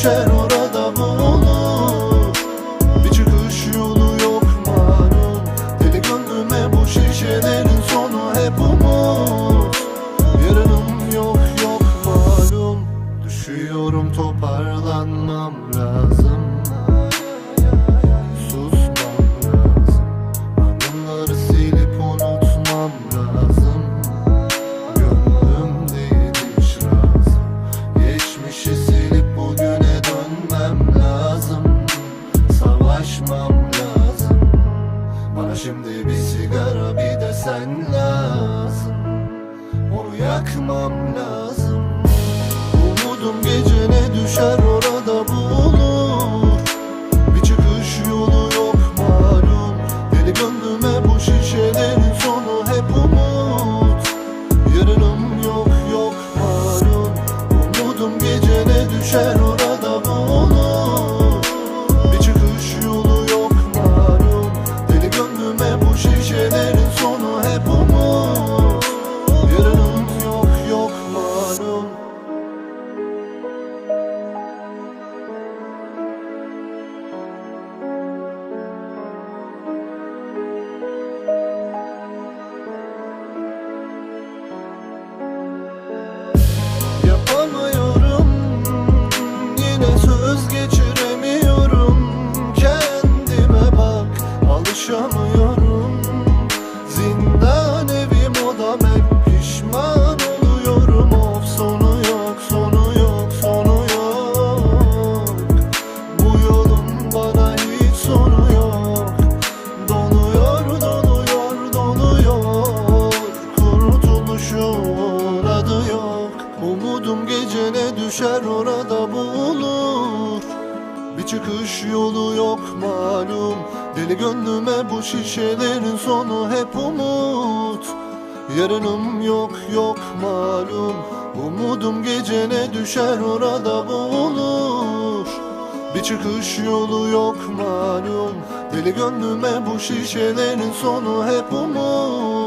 düşer orada bulur Bir çıkış yolu yok malum. Deli gönlüme bu şişelerin sonu hep umut. Yarınım yok yok malum. Düşüyorum toparlanmam lazım lazım. Onu yakmam lazım. Umudum gecene düşer düşer orada bulur Bir çıkış yolu yok malum. Deli gönlüme bu şişelerin sonu hep umut. Yarınım yok yok malum. Umudum gecene düşer orada bulur bir çıkış yolu yok malum. Deli gönlüme bu şişelerin sonu hep umut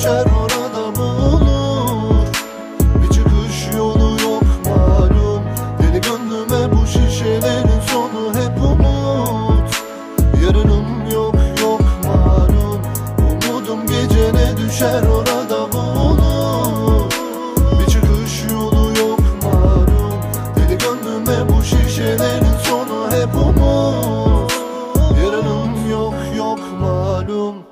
düşer orada bulur Bir çıkış yolu yok malum. Deli gönlüme bu şişelerin sonu hep umut. Yarınım yok yok malum. Umudum gecene düşer orada bulur Bir çıkış yolu yok malum. Deli gönlüme bu şişelerin sonu hep umut. Yarınım yok yok malum